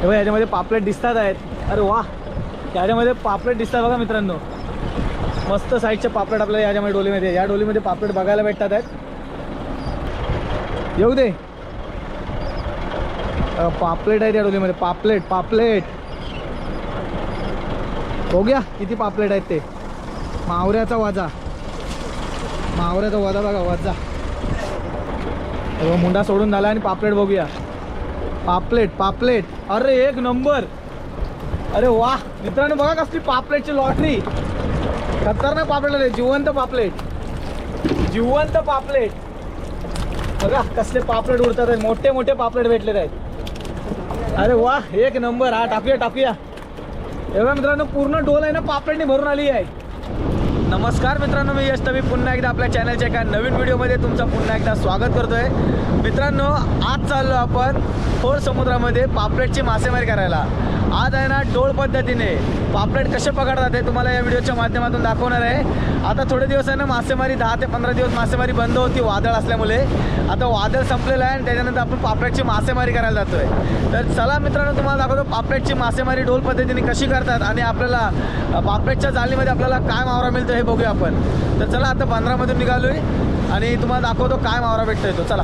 तेव्हा याच्यामध्ये पापलेट दिसतात आहेत. अरे वा याच्यामध्ये पापलेट दिसतात बघा मित्रांनो. मस्त साईजचे पापलेट आपल्याला याच्यामध्ये डोलीमध्ये या डोलीमध्ये पापलेट बघायला भेटतात आहेत. येऊ दे. पापलेट आहेत या डोलीमध्ये. पापलेट पापलेट. बघूया किती पापलेट आहेत ते. मावऱ्याचा वाजा. मावऱ्याचा वाजा बघा वाजा. मुंडा सोडून झाला आणि पापलेट बघूया. पापलेट पापलेट. अरे एक नंबर. अरे वा मित्रांनो बघा कसली पापलेटची लॉटरी. खतरनाक पापलेट आहे जिवंत पापलेट. जिवंत पापलेट. बघा कसले पापलेट उडतात आहेत. मोठे मोठे पापलेट भेटलेत आहेत. अरे वा एक नंबर. हा टाकूया टाकूया. एवढ्या मित्रांनो पूर्ण डोल आहे ना पापलेटने भरून आली आहे. नमस्कार मित्रांनो मी यश मी पुन्हा एकदा आपल्या चॅनलच्या एका नवीन व्हिडिओमध्ये तुमचं पुन्हा एकदा स्वागत करतोय. मित्रांनो आज चाललो आपण थोर समुद्रामध्ये पापलेटची मासेमारी करायला. आज आहे ना डोळ पद्धतीने. पापलेट कसे पकडतात हे तुम्हाला या व्हिडिओच्या माध्यमातून दाखवणार आहे. आता थोडे दिवस आहे ना मासेमारी दहा ते पंधरा दिवस मासेमारी बंद होती वादळ असल्यामुळे. आता वादळ संपलेलं आहे आणि त्याच्यानंतर आपण पापलेटची मासेमारी करायला जातोय. तर चला मित्रांनो तुम्हाला दाखवतो पापलेटची मासेमारी डोल पद्धतीने कशी करतात आणि आपल्याला पापलेटच्या जाळीमध्ये आपल्याला काय मावरा मिळतो हे बघूया आपण. तर चला आता बंदरामधून निघालोय आणि तुम्हाला दाखवतो काय मावरा भेटतोय तो. चला.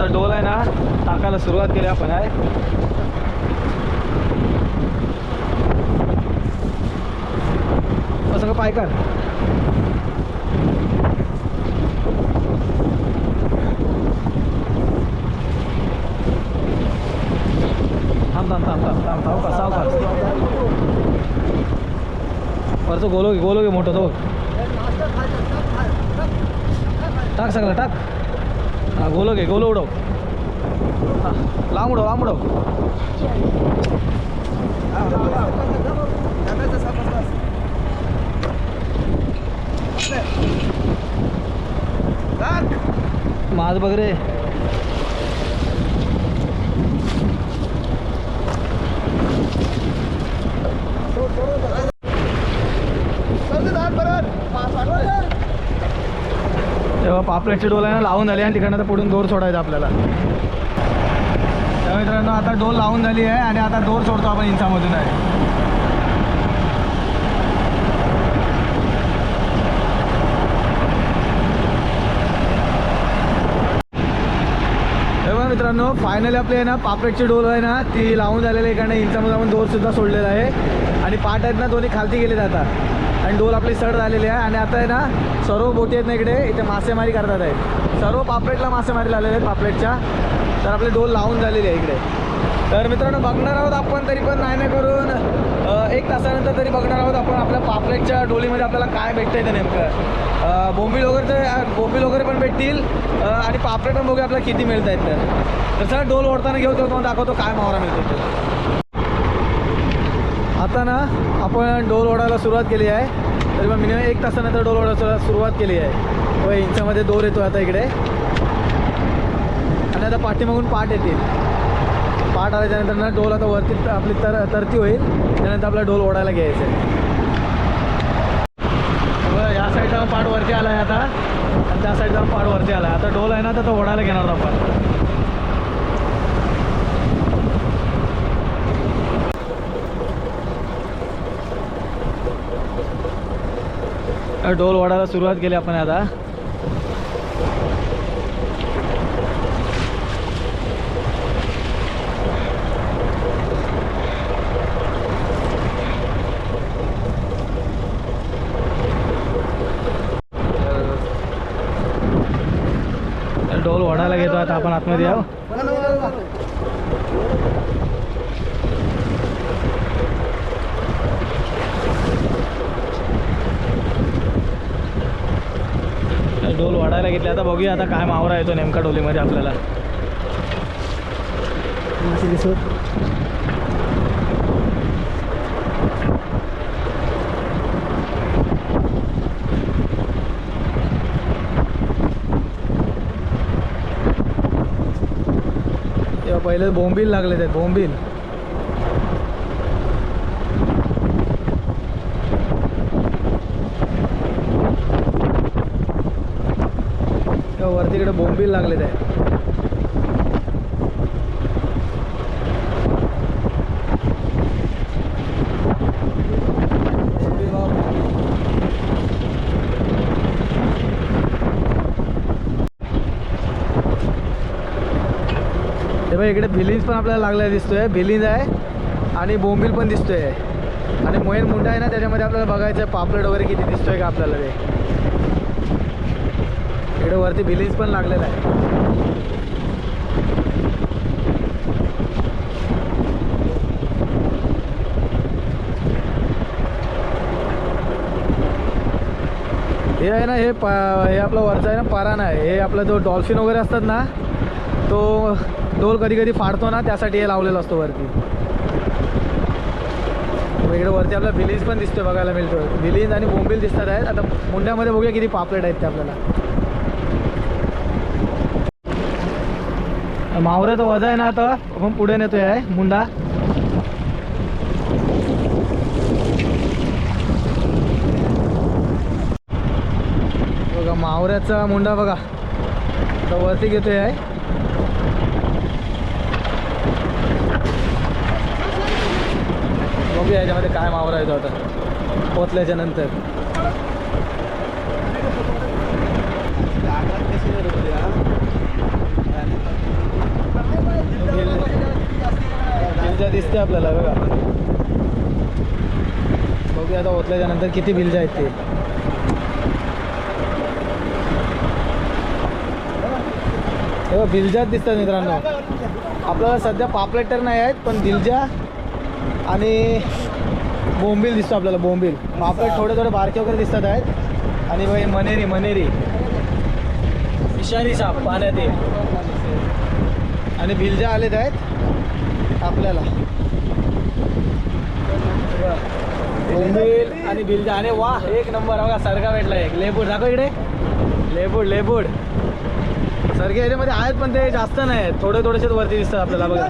आता डोल आहे ना टाकायला सुरुवात केली आपण आहे. असं का पाय थांब थांब थांब थांब थांब थांब का परतो वरचं गोलो घे गोलो घे मोठं तो टाक सगळं टाक. गोलं घे गोलं उडव. हा लांब उडव लांब उडव. माझ बघ आपल्या तेव्हा डोल आहे ना लावून झाली आणि तिकडनं पुढून दोर सोडायचा आपल्याला. तेव्हा मित्रांनो आता डोल लावून झाली आहे आणि आता दोर सोडतो आपण इंचामधून आहे. तेव्हा मित्रांनो फायनली आपली आहे ना पापलेटची डोल आहे ना ती लावून झालेली आहे कारण इंचामध्ये आपण दोरसुद्धा सोडलेला आहे. आणि पाट आहेत ना दोन्ही खालती गेले जातात आणि डोल आपली सड झालेली आहे. आणि आता आहे ना सर्व बोटी आहेत ना इकडे इथे मासेमारी करतात आहेत. सर्व पापलेटला मासेमारी लावलेले आहेत पापलेटच्या. तर आपले डोल लावून झालेली आहे इकडे. तर मित्रांनो बघणार आहोत आपण तरी पण नाही नाही करून एक तासानंतर तरी बघणार आहोत आपण आपल्या पापलेटच्या डोलीमध्ये आपल्याला काय भेटतंय ते नेमकं. बोंबील वगैरे तर बोंबील वगैरे पण भेटतील आणि पापलेट पण बघूया आपल्याला किती मिळत आहेत तर. तर चला डोल ओढताना घेऊ तो दाखवतो काय मावरा मिळतो ते. आता ना आपण डोल ओढायला सुरुवात केली आहे. तरी मग मिनिमम एक तासानंतर डोल ओढायला सुरुवात केली आहे. व इंचामध्ये दोर येतो आता इकडे. आणि आता पाठीमागून पाठ येतील. पाठ आल्याच्यानंतर ना डोल आता वरती आपली तर तरती होईल. त्यानंतर आपला डोल ओढायला घ्यायचं आहे बरं, या साईडला पाठ वरती आला आहे आता. आणि त्या साईडला पाठ वरती आला आहे आता डोल आहे ना तर तो ओढायला घेणार आपण. डोल वाढायला सुरुवात केली आपण आता. डोल वाढायला घेतो आता आपण आतमध्ये आहो डोल घेतली. आता बघूया आता काय मावरा येतो नेमका डोलीमध्ये आपल्याला. तेव्हा पहिले बोंबील लागले आहेत बोंबील तेव्हा वरती इकडे लागलेत आहे इकडे भिलीज पण आपल्याला लागलेला दिसतोय. भिलीज आहे आणि बोंबील पण दिसतोय. आणि मोहीन मुंडा आहे ना त्याच्यामध्ये आपल्याला बघायचं आहे पापलेट वगैरे किती दिसतोय का आपल्याला ते. इकडे वरती बिलिंग पण लागलेलं आहे. हे आहे ना हे पा हे आपलं वरचं आहे ना परान आहे. हे आपला जो डॉल्फिन वगैरे असतात ना तो डोल कधी कधी फाडतो ना त्यासाठी हे लावलेलं असतो वरती. इकडे वरती आपला विलीज पण दिसतोय बघायला मिळतो विलीज आणि बोंबील दिसतात आहेत. आता मुंड्यामध्ये बघूया किती पापलेट आहेत ते आपल्याला. मावऱ्याचा वजा आहे ना आता आपण पुढे नेतोय आहे मुंडा। बघा मावऱ्याचा मुंडा बघा. आता वरती घेतोय आहे बघूया याच्यामध्ये काय मावरा येतो आता. पोचल्याच्या नंतर. बिलजा दिसते आपल्याला बघा. बघूया आता ओतल्याच्या नंतर किती बिल आहेत ते. हे दिसतात मित्रांनो. आपल्याला सध्या पापलेट तर नाही आहेत पण बिलजा आणि बोंबील दिसतो आपल्याला बोंबील. पापलेट थोडे थोडे बारके वगैरे दिसतात आहेत. आणि भाई मनेरी मनेरी. विषारी साप पाण्यात आणि बिलजा आलेत आहेत. आपल्याला. बोंबील आणि बिलजा आणि वा एक नंबर बघा सरका भेटला एक. लेबूड दाखव इकडे. लेबूड लेबूड. सरके याच्यामध्ये आहेत पण ते जास्त नाही थोडे थोडेसेच वरती दिसतात आपल्याला बघा.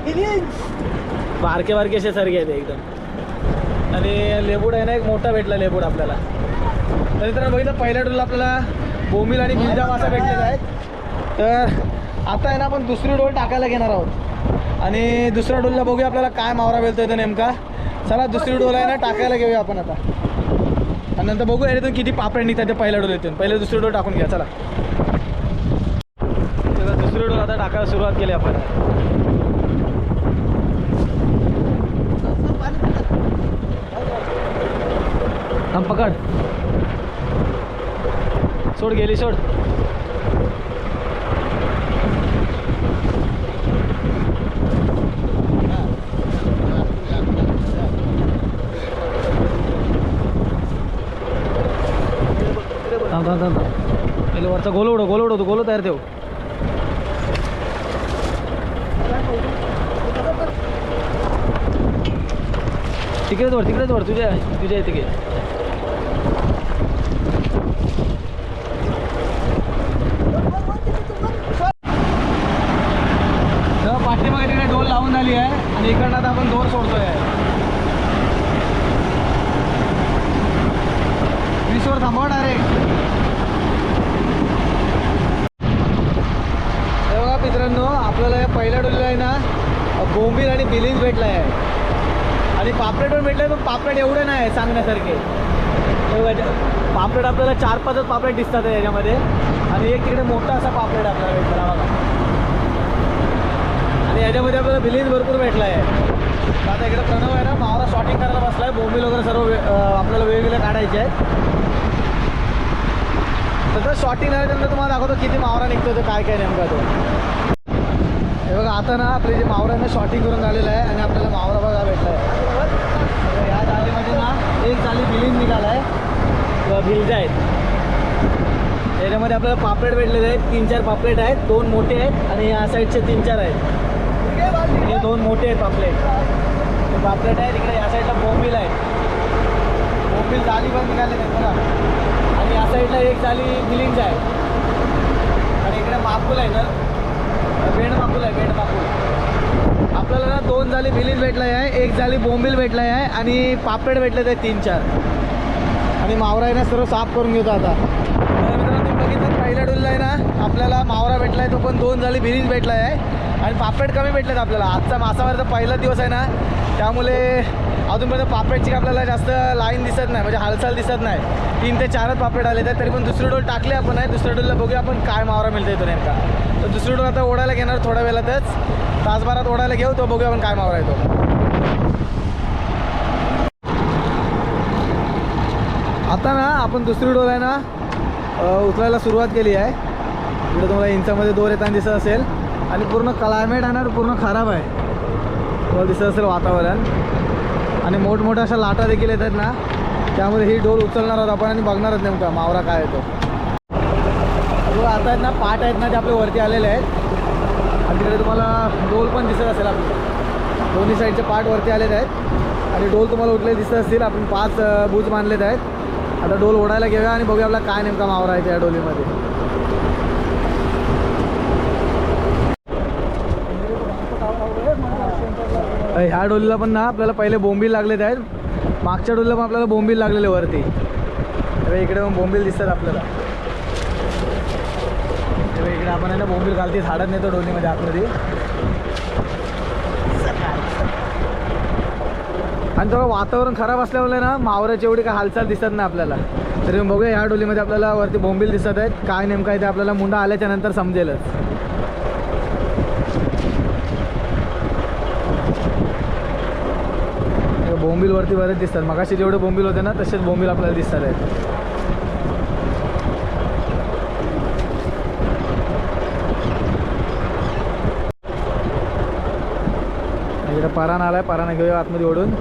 बारके बारके असे सरके आहेत एकदम. आणि लेबूड आहे ना एक मोठा भेटला लेबूड आपल्याला. तर मित्रांनो बघितलं पहिल्या डोलला आपल्याला बोंबील आणि बिलजा मासा भेटलेला आहेत तर आता आहे ना आपण दुसरी डोल टाकायला घेणार आहोत. आणि दुसऱ्या डोलला बघूया आपल्याला काय मावरा भेटतो इथं नेमका. चला दुसरी डोल आहे ना टाकायला घेऊया आपण आता. आणि नंतर बघूया यातून किती पापड निघतात ते पहिल्या डोल येतून पहिले दुसरी डोल टाकून घ्या चला. चला दुसरी डोल आता टाकायला सुरुवात केली आपण. पकड. सोड गेली सोड. थांब थांब थांब थांब. पहिले वरचा गोल उडव गोल उडव गोल तयार ठेव. तिकडेच वर तिकडेच वर तुझ्या तुझ्या इथे घे. पाठीमागे तिकडे डोल लावून झाली आहे आणि इकडनं आता आपण दोर सोडतोय. वीसवर थांबवणार आहे हे बघा मित्रांनो आपल्याला या पहिल्या डोलीला आहे ना बोंबील आणि बिलिंग भेटलं आहे आणि पापलेट पण भेटले पण पापलेट एवढे नाही आहे सांगण्यासारखे पापलेट आपल्याला चार पाचच पापलेट दिसतात आहे याच्यामध्ये. आणि एक तिकडे मोठा असा पापलेट आपल्याला भेटला बघा. आणि याच्यामध्ये आपल्याला बिलिंग भरपूर भेटलं आहे आता इकडे प्रणव आहे ना मावरा शॉटिंग करायला बसला आहे बोंबील वगैरे सर्व आपल्याला वेगवेगळे काढायचे आहेत. तर शॉटिंग झाल्यानंतर तुम्हाला दाखवतो किती मावरा निघतो तो काय काय नेमका तो. हे बघा आता ना आपले जे मावरांना शॉटिंग करून झालेलं आहे आणि आपल्याला मावरा बघा भेटला आहे या जालीमध्ये ना एक जाली बिलिंग निघाला आहे किंवा भिलजा आहेत. त्याच्यामध्ये आपल्याला पापलेट भेटलेले आहेत. तीन चार पापलेट आहेत. दोन मोठे आहेत आणि या साईडचे तीन चार आहेत. हे दोन मोठे आहेत पापलेट. पापलेट आहेत. इकडे या साईडला बोंबिल आहेत. बोंबिल जाली पण निघाले आहेत बघा. आणि या साईडला एक जाली बिलिंग आहे. आणि इकडे मापूल आहे ना बेड मापूल आहे बेड मापूल जाली बिलीज भेटलाय आहे एक जाली बोंबील भेटलाय आहे आणि पापड भेटले ते तीन चार. आणि मावरा आहे ना सर्व साफ करून घेतो आता. तर मित्रांनो बघितलं पहिल्या डुलला आहे ना आपल्याला मावरा भेटला आहे तो पण दोन जाली बिलीज भेटला आहे. आणि पापड कमी भेटलेत आपल्याला. आजचा मासावरचा पहिला दिवस आहे ना त्यामुळे अजूनपर्यंत पापडची आपल्याला जास्त लाईन दिसत नाही म्हणजे हालचाल दिसत नाही. तीन ते चारच पापड आले तर तरी पण दुसरी डोल टाकले आपण आहे. दुसऱ्या डोलला बघूया आपण काय मावरा मिळतो तो नेमका. तर दुसरी डोल आता ओढायला घेणार थोड्या वेळातच. तासभरात ओढायला घेऊ तो बघूया आपण काय मावरा येतो. आता ना आपण दुसरी डोल आहे ना उचलायला सुरुवात केली आहे. इकडे तुम्हाला इंचामध्ये दोर येताना दिसत असेल. आणि पूर्ण क्लायमेट आहे ना पूर्ण खराब आहे. तुम्हाला दिसत असेल वातावरण. आणि मोठमोठ्या अशा लाटा देखील येतात ना त्यामुळे ही डोल उचलणार आहोत आपण आणि बघणारच नेमका मावरा काय येतो आता आहेत ना पाट आहेत ना ते आपले वरती आलेले आहेत. आणि तिकडे तुम्हाला डोल पण दिसत असेल आपल्याला दोन्ही साईडचे पाट वरती आलेले आहेत. आणि डोल तुम्हाला उठले दिसत असतील. आपण पाच बूज मानलेत आहेत. आता डोल ओढायला घेऊया आणि बघूया आपला काय नेमका मावरा आहे त्या डोलीमध्ये. ह्या डोलीला पण ना आपल्याला पहिले बोंबील लागलेत आहेत. मागच्या डोलीला पण आपल्याला बोंबील लागलेले वरती. तर इकडे पण बोंबील दिसतात आपल्याला. आपण आहे ना बोंबील घालते झाडत नेतो डोलीमध्ये आतमध्ये. आणि थोडं वातावरण खराब असल्यामुळे ना मावऱ्याची एवढी काय हालचाल दिसत नाही आपल्याला. तरी बघूया ह्या डोलीमध्ये आपल्याला वरती बोंबील दिसत आहेत. काय नेमकं आहे ते आपल्याला मुंडा आल्याच्यानंतर समजेलच. बोंबीलवरती बोंबील वरती बरेच दिसतात. मगाशी जेवढे बोंबील होते ना तसेच बोंबील आपल्याला दिसतात आहेत इकडे परान आलाय पराना घेऊया आतमध्ये ओढून.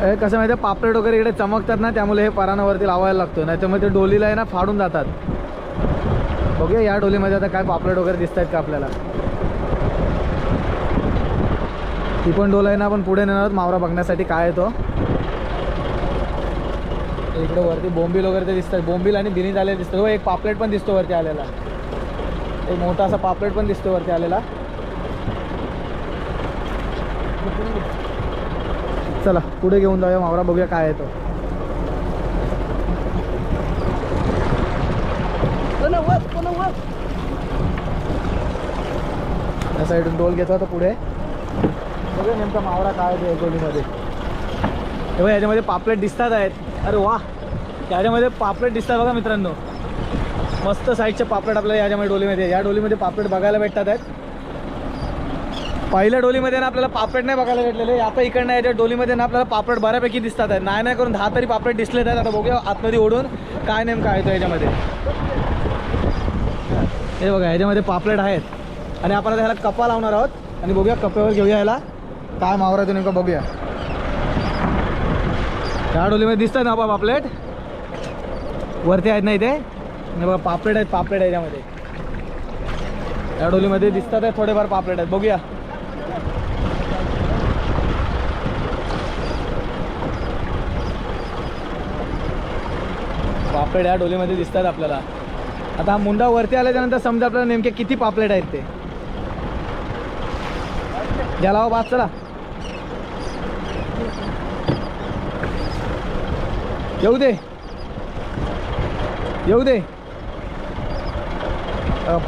हे कसं माहिती आहे पापलेट वगैरे इकडे चमकतात ना त्यामुळे हे परानावरती लावायला लागतो नाही तर मग ते डोलीला आहे ना फाडून जातात. बघूया या डोलीमध्ये आता काय पापलेट वगैरे दिसत आहेत का आपल्याला. ती पण डोल आहे ना आपण पुढे नेणार आहोत मावरा बघण्यासाठी काय येतो इकडे वरती बोंबील वगैरे ते दिसतात बोंबील आणि बिनी आलेले दिसतात हो एक पापलेट पण दिसतो वरती आलेला. एक मोठा असा पापलेट पण दिसतो वरती आलेला. चला पुढे घेऊन जाऊया मावरा बघूया काय आहे तो. या साईडून डोल घेतो आता पुढे. बघूया नेमका मावरा काय आहे डोलीमध्ये. तेव्हा याच्यामध्ये पापलेट दिसतात आहेत. अरे वा याच्यामध्ये पापलेट दिसतात बघा मित्रांनो. मस्त साईडचे पापलेट आपल्याला याच्यामध्ये डोलीमध्ये या डोलीमध्ये पापलेट बघायला भेटतात आहेत. पहिल्या डोलीमध्ये ना आपल्याला पापलेट नाही बघायला भेटलेले. आता इकडनं याच्या डोलीमध्ये ना आपल्याला पापड बऱ्यापैकी दिसतात आहेत. नाही नाही करून दहा तरी पापलेट दिसलेत आहेत. आता बघूया आतमध्ये ओढून काय नेमकं आहे याच्यामध्ये. हे बघा याच्यामध्ये पापलेट आहेत. आणि आपण आता ह्याला कपा लावणार आहोत. आणि बघूया कप्यावर घेऊया ह्याला. काय मावरा तो नेमकं बघूया. त्या डोलीमध्ये दिसतात ना बा पापलेट? वरती आहेत ना इथे? आणि बघा पापलेट आहेत पापलेट आहे याच्यामध्ये. त्या डोलीमध्ये दिसतात आहेत थोडेफार पापलेट आहेत. बघूया. पापलेट या डोलीमध्ये दिसतात आपल्याला. आता हा मुंडा वरती आल्याच्यानंतर समजा आपल्याला नेमके किती पापलेट आहेत ते. ज्याला हो बाद चला. येऊ दे. येऊ दे.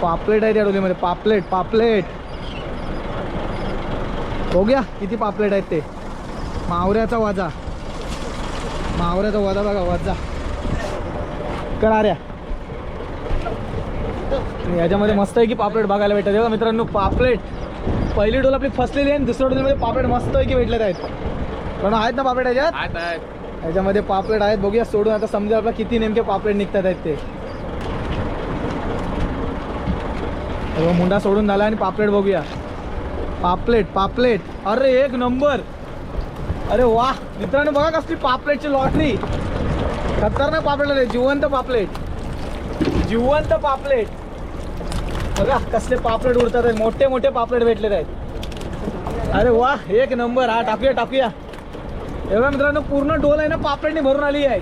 पापलेट आहे त्या डोलीमध्ये. पापलेट पापलेट. बघूया किती पापलेट आहेत ते. मावऱ्याचा वाजा. मावऱ्याचा वाजा बघा वाजा. कराऱ्या आणि याच्यामध्ये मस्त आहे की पापलेट बघायला भेटतात. बघा मित्रांनो पापलेट. पहिली डोल आपली फसलेली आहे आणि दुसऱ्या डोलीमध्ये पापलेट मस्त आहे की भेटलेत आहेत. पण आहेत ना पापलेट याच्यात? याच्यामध्ये पापलेट आहेत. बघूया सोडून आता समजा आपला किती नेमके पापलेट निघतात आहेत ते. मुंडा सोडून झाला आणि पापलेट बघूया. पापलेट पापलेट. अरे एक नंबर. अरे वा मित्रांनो बघा कसली पापलेटची लॉटरी. खतरनाक पापलेट आहे जिवंत पापलेट. जिवंत पापलेट. बघा कसले पापलेट उडतात आहेत मोठे मोठे पापलेट भेटले आहेत. अरे वा एक नंबर. हा टाकूया टाकूया. एवढ्या मित्रांनो पूर्ण डोल आहे ना पापलेटने भरून आली आहे.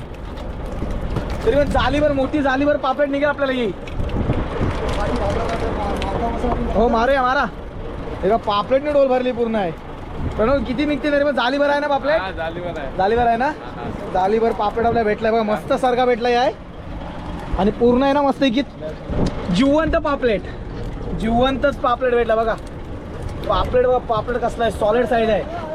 तरी पण जालीभर मोठी जालीभर पापलेट निघेल आपल्याला येईल हो मारूया मारा. एका का पापलेटने डोल भरली पूर्ण आहे. प्रणव किती निघते तरी पण जालीभर आहे ना पापलेट? जालीवर आहे. जालीभर आहे ना. जालीभर पापलेट आपल्याला भेटलाय बघा मस्त सारखा भेटलाय आहे आणि पूर्ण आहे ना मस्त की जिवंत पापलेट. जिवंतच पापलेट भेटला बघा. पापलेट बघा पापलेट कसला आहे सॉलिड साईड आहे.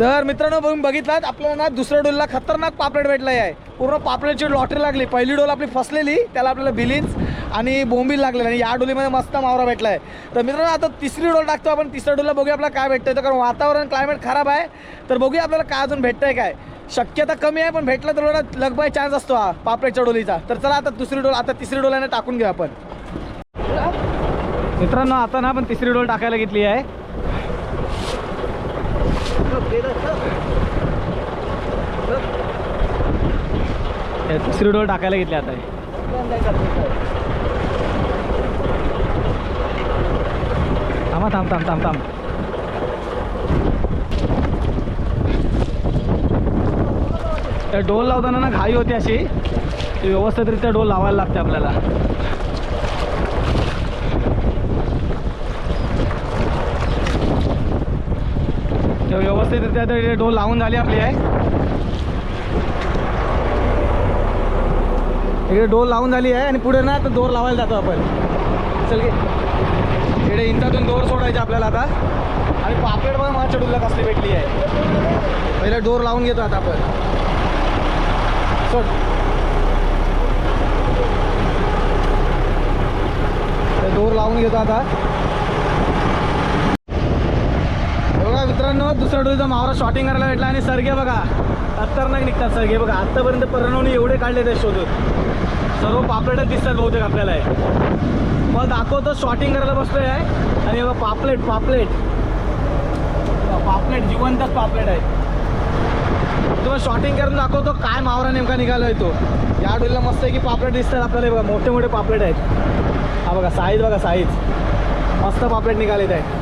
तर मित्रांनो बघून बघितलात आपल्याला ना दुसऱ्या डोलला खतरनाक पापलेट भेटलाय आहे पूर्ण पापलेटची लॉटरी लागली. पहिली डोल आपली फसलेली त्याला आपल्याला बिलिन्स आणि बोंबील लागलेलं आणि या डोलीमध्ये मस्त मावरा भेटला आहे तर मित्रांनो आता तिसरी डोल टाकतो आपण. तिसऱ्या डोलला बघूया आपल्याला काय भेटतं तर कारण वातावरण क्लायमेट खराब आहे. तर बघूया आपल्याला काय अजून भेटतंय काय. शक्यता कमी आहे पण भेटलं तर एवढा लगबाय चान्स असतो हा पापलेटच्या डोलीचा. तर चला आता दुसरी डोल आता तिसरी डोलाने टाकून घेऊ आपण. मित्रांनो आता ना आपण तिसरी डोल टाकायला घेतली आहे. तिसरी डोल टाकायला घेतली आता. थांबा थांब थांब थांब थांब. त्या डोल लावताना ना घाई होती अशी. ती व्यवस्थितरित्या डोल लावायला लागते आपल्याला. ते व्यवस्थितरित्या ते डोल लावून झाली आपली आहे. इकडे डोल लावून झाली आहे आणि पुढे ना तर दोर लावायला जातो आपण. चल की इकडे इंचातून दोर सोडायचे आपल्याला आता. आणि पापलेट बघा मला चडूला कसली भेटली आहे. पहिला डोर लावून घेतो आता आपण. सोड. ते डोर लावून घेतो आता. बघा मित्रांनो दुसऱ्या डोळीचा मावरा शॉटिंग करायला भेटला आणि सरगे बघा. खतरनाक निघतात सरगे बघा. आत्तापर्यंत प्रणवनी एवढे काढले ते शोधून. सर्व पापलेटच दिसतात बहुतेक आपल्याला. मग दाखवतो शॉटिंग करायला बसतोय आहे. आणि बघा पापलेट पापलेट. पापलेट जिवंतच पापलेट आहे. तुम्हाला शॉटिंग करून दाखवतो काय मावरा नेमका निघालोय तो. या डोलीला मस्त आहे की पापलेट दिसतात आपल्याला. बघा मोठे मोठे पापलेट आहेत. हा बघा साईज बघा साईज. मस्त पापलेट निघालेत आहे.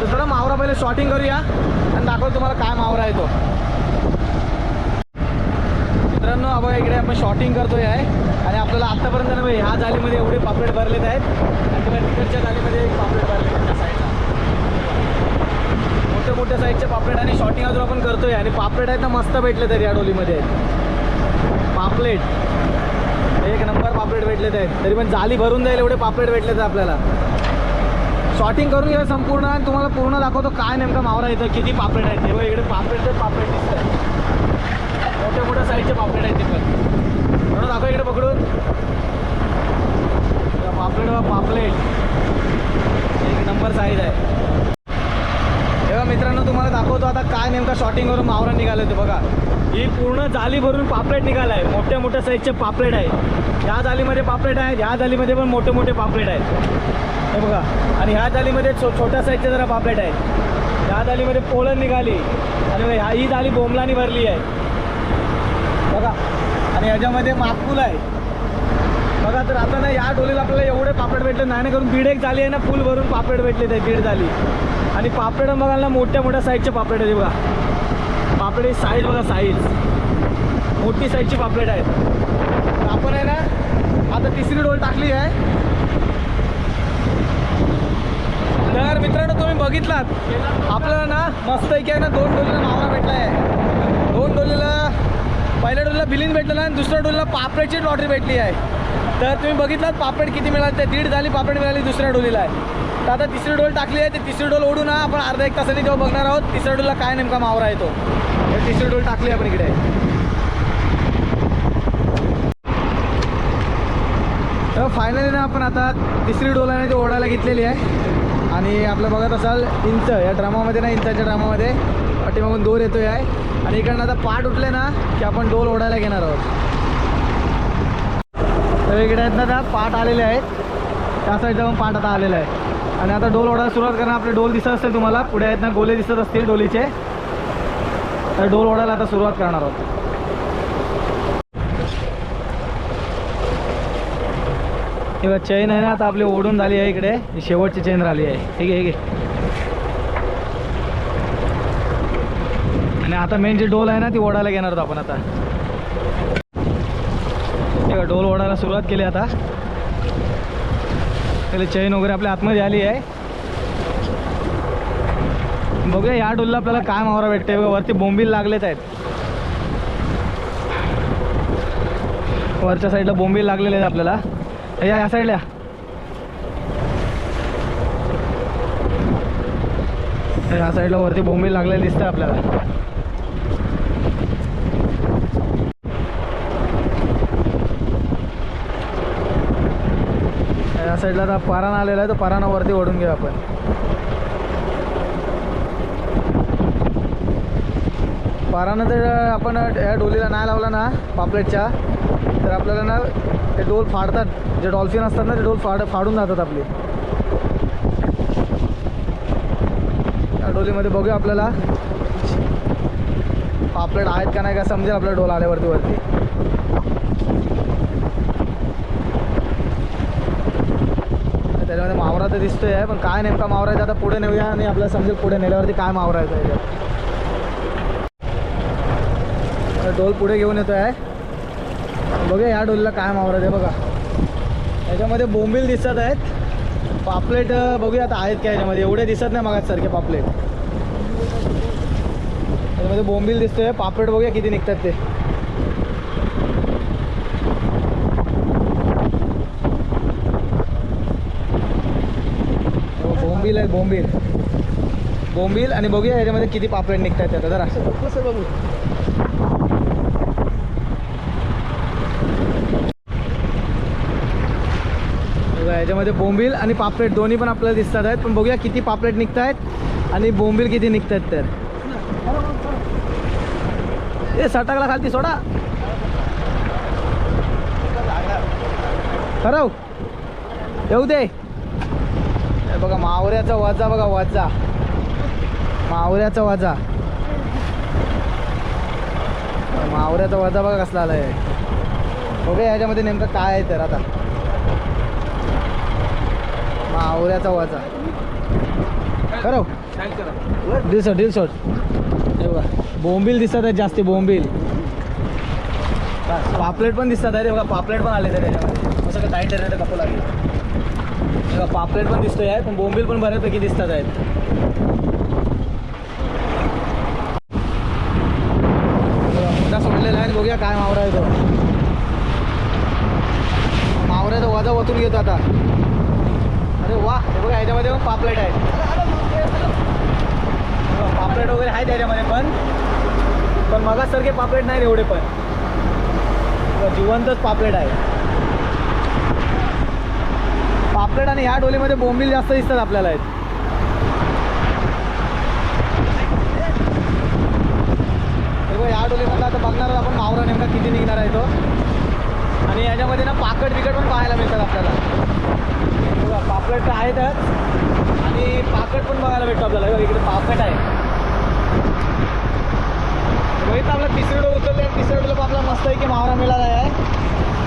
तर जरा मावरा पहिले शॉटिंग करूया आणि दाखवतो तुम्हाला काय मावरा आहे तो. मित्रांनो अबा बघा इकडे आपण शॉटिंग करतोय आहे. आणि आपल्याला आत्तापर्यंत ना ह्या जालीमध्ये एवढे पापलेट भरलेत आहेत. आणि तुम्हाला तिकडच्या जालीमध्ये एक पापलेट भरले आहेत त्या साईडला मोठ्या मोठ्या साईजचे पापलेट आणि शॉटिंग अजून आपण करतोय. आणि पापलेट आहेत ना मस्त भेटले तरी या डोलीमध्ये. पापलेट. एक नंबर पापलेट भेटलेत आहेत. तरी पण जाली भरून जाईल एवढे पापलेट भेटलेत आपल्याला. शॉटिंग करून घ्या संपूर्ण आणि तुम्हाला पूर्ण दाखवतो काय नेमका मावरा येतं किती पापलेट आहेत. ते इकडे पापलेट तर पापलेट आहेत मोठ्या मोठ्या साईजचे पापलेट आहेत ते पण म्हणून दाखव इकडे पकडून. पापलेट पापलेट. एक नंबर साईज आहे. तेव्हा मित्रांनो तुम्हाला दाखवतो आता काय नेमका शॉटिंगवरून मावरा निघालं ते बघा. ही पूर्ण जाली भरून पापलेट निघाला आहे. मोठ्या मोठ्या साईजचे पापलेट आहेत ह्या जालीमध्ये पापलेट आहेत ह्या जालीमध्ये पण मोठे मोठे पापलेट आहेत. हे बघा. आणि ह्या जालीमध्ये छो छोट्या साईजचे जरा पापलेट आहेत. ह्या जालीमध्ये पोळण निघाली. आणि ह्या ही जाली बोमलानी भरली आहे. बघा. आणि याच्यामध्ये मागपूल आहे. बघा तर आता ना या डोलीला आपल्याला एवढे पापड भेटले. नाही ना करून बीड एक झाली आहे ना फुल भरून पापड भेटले ते बीड झाली. आणि पापड बघाल ना मोठ्या मोठ्या साईजचे पापड आहे बघा. पापडे साईज बघा साईज मोठी साईजची पापलेट आहेत. आपण आहे ना आता तिसरी डोल टाकली आहे. तर मित्रांनो तुम्ही बघितलात. आपल्याला ना मस्त आहे ना दोन डोलीला मावळा भेटला आहे. पहिल्या डोलला बिलिंग भेटलेलं आहे आणि दुसऱ्या डोलला पापलेटची लॉटरी भेटली आहे. तर तुम्ही बघितलात पापड किती मिळाले ते? दीड झाली पापड मिळाली दुसऱ्या डोलीला आहे. तर आता तिसरी डोल टाकली आहे ती तिसरी डोल ओढू ना आपण अर्धा एक तासाने जेव्हा बघणार आहोत. तिसऱ्या डोलला काय नेमका मावरा येतो तिसरी डोल टाकली आपण इकडे. तर फायनली ना आपण आता तिसरी डोलाने ती ओढायला घेतलेली आहे. आणि आपलं बघत असाल इंच या ड्रामामध्ये ना इंचाच्या ड्रामामध्ये पाठीमागून दोर येतोय आहे. आणि इकडनं आता पाठ उठले ना की आपण डोल ओढायला घेणार आहोत. तर इकडे आहेत ना त्या पाठ आलेले आहेत. त्या साईडचा पण पाठ आता आलेला आहे आणि आता डोल ओढायला सुरुवात करणार आपले डोल दिसत असतील तुम्हाला. पुढे आहेत ना गोले दिसत असतील डोलीचे तर डोल ओढायला आता सुरुवात करणार आहोत. किंवा चेन आहे ना आता आपली ओढून झाली आहे इकडे. शेवटची चेन राहिली आहे. ठीक आहे ठीक आहे. आता मेन जी डोल आहे ना ती ओढायला घेणार आहोत आपण आता. डोल ओढायला सुरुवात केली आता. त्याला चैन वगैरे आपल्या आतमध्ये आली आहे. बघूया या डोलला आपल्याला काय मावरा भेटते बघा वरती बोंबील लागलेत आहेत. वरच्या साईडला बोंबील लागलेले आहेत आपल्याला. या या साईडला या. या साईडला वरती बोंबील लागलेले दिसतं आपल्याला. साईडला आता पाराणा आलेला आहे तर पराना वरती ओढून घेऊ आपण. पाराणा जर आपण या डोलीला नाही लावला ना पापलेटच्या तर आपल्याला ना ते डोल फाडतात. जे डॉल्फिन असतात ना ते डोल फाड फाडून जातात आपले. त्या डोलीमध्ये बघूया आपल्याला. पापलेट आहेत का नाही का समजेल आपल्या डोल आल्यावरती वरती त्याच्यामध्ये मावरा तर दिसतोय आहे पण काय नेमका मावरा आहे आता पुढे नेऊया आणि आपल्याला समजेल पुढे नेल्यावरती काय मावरा आहे डोल पुढे घेऊन येतो आहे. बघूया या डोलला काय मावरा आहे बघा. याच्यामध्ये बोंबील दिसत आहेत. पापलेट बघूया आता आहेत का याच्यामध्ये. एवढे दिसत नाही मगाच सारखे पापलेट. याच्यामध्ये बोंबील दिसतोय. पापलेट बघूया किती निघतात ते हो, बोंबील. आहे बोंबील बोंबील आणि बघूया याच्यामध्ये किती पापलेट निघतात त्याचा जरा. कसं बघू याच्यामध्ये बोंबील आणि पापलेट दोन्ही पण आपल्याला दिसतात आहेत. पण बघूया किती पापलेट निघत आहेत आणि बोंबील किती निघत आहेत तर. ए सटाकला खालती सोडा. खरं येऊ दे. मावऱ्याचा वाजा बघा वाजा. मावऱ्याचा वाजा. मावऱ्याचा वाजा बघा कसला आलाय. बघा याच्यामध्ये नेमकं काय आहे तर आता. मावऱ्याचा वाजा. खरं दिल सोड हे बघा बोंबील दिसतात आहेत जास्ती बोंबील. पापलेट पण दिसतात आहे रे बघा पापलेट पण आले तर त्याच्यामध्ये. असं काय टाईट आहे कपू लागेल. बघा पापलेट पण दिसतोय आहे पण बोंबील पण बऱ्यापैकी दिसतात आहेत. मुद्दा सोडलेला आहे बघूया काय मावरा आहे तो मावऱ्याचा वजा ओतून घेतो आता. अरे वा हे बघा याच्यामध्ये पण पापलेट आहे. पापलेट वगैरे आहेत त्याच्यामध्ये पण. पण मगासारखे पापलेट नाही एवढे पण. जिवंतच पापलेट आहे. पापलेट आणि ह्या डोलीमध्ये बोंबील जास्त दिसतात आपल्याला आहेत. हे या डोलीमधला आता बघणार आपण मावरा नेमका किती निघणार आहे तो. आणि याच्यामध्ये ना पाकट बिकट पण पाहायला मिळतात आपल्याला. बघा पापलेट तर आहेतच आणि पाकट पण बघायला भेटतो आपल्याला. बघा, इकडे पापलेट आहे. बघितलं आपला तिसरी डोल उचलले आणि तिसऱ्या डोला आपला मस्त आहे की मावरा मिळाला आहे.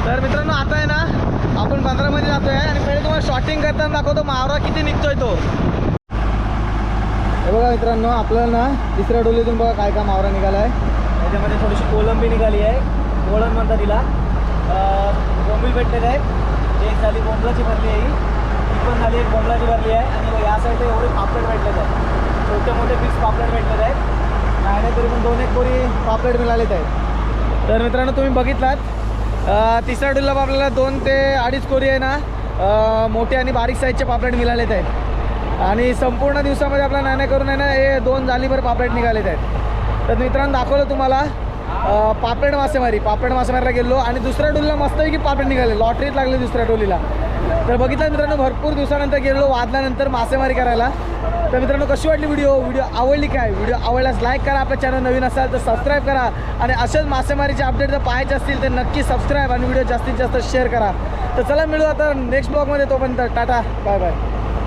तर मित्रांनो आता आहे ना आपण बंदरामध्ये जातोय आणि पहिले तुम्हाला शॉटिंग करताना दाखवतो मावरा किती निघतोय तो. हे बघा मित्रांनो आपल्याला ना तिसऱ्या डोलीतून बघा काय काय मावरा निघाला आहे त्याच्यामध्ये थोडीशी कोलंबी निघाली आहे. कोळण म्हणतात तिला. बोंबील भेटलेले आहे एक झाली बोंबलाची भरली आहे ही. पण झाली एक बोंबलाची भरली आहे. आणि या साईडला एवढे पापलेट भेटलेले आहेत. छोटे मोठे फिक्स पापलेट भेटलेले आहेत. नाही नाही तरी पण दोन एक कोरी पापलेट मिळालेत आहेत. तर मित्रांनो तुम्ही बघितलात अं, तिसऱ्या डुल्ला आपल्याला दोन ते अडीच कोरी आहे ना मोठे आणि बारीक साईजचे पापलेट मिळालेत आहेत. आणि संपूर्ण दिवसामध्ये आपला नाण्या करून आहे ना हे दोन जालीभर पापलेट निघालेत आहेत. तर मित्रांनो दाखवलं तुम्हाला. पापलेट मासेमारी पापलेट मासेमारीला गेलो आणि दुसऱ्या आहे की पापलेट निघाले. लॉटरीत लागले दुसऱ्या टोलीला. तर बघितलं मित्रांनो भरपूर दिवसानंतर गेलो वादल्यानंतर मासेमारी करायला. तर मित्रांनो कशी वाटली व्हिडिओ? व्हिडिओ आवडली काय? व्हिडिओ आवडल्यास लाईक करा आपल्या चॅनल नवीन असाल तर सबस्क्राईब करा. आणि असेच मासेमारीचे अपडेट जर पाहायचे असतील तर नक्की सबस्क्राईब आणि व्हिडिओ जास्तीत जास्त शेअर करा. तर चला मिळू आता नेक्स्ट ब्लॉगमध्ये तोपर्यंत टाटा बाय बाय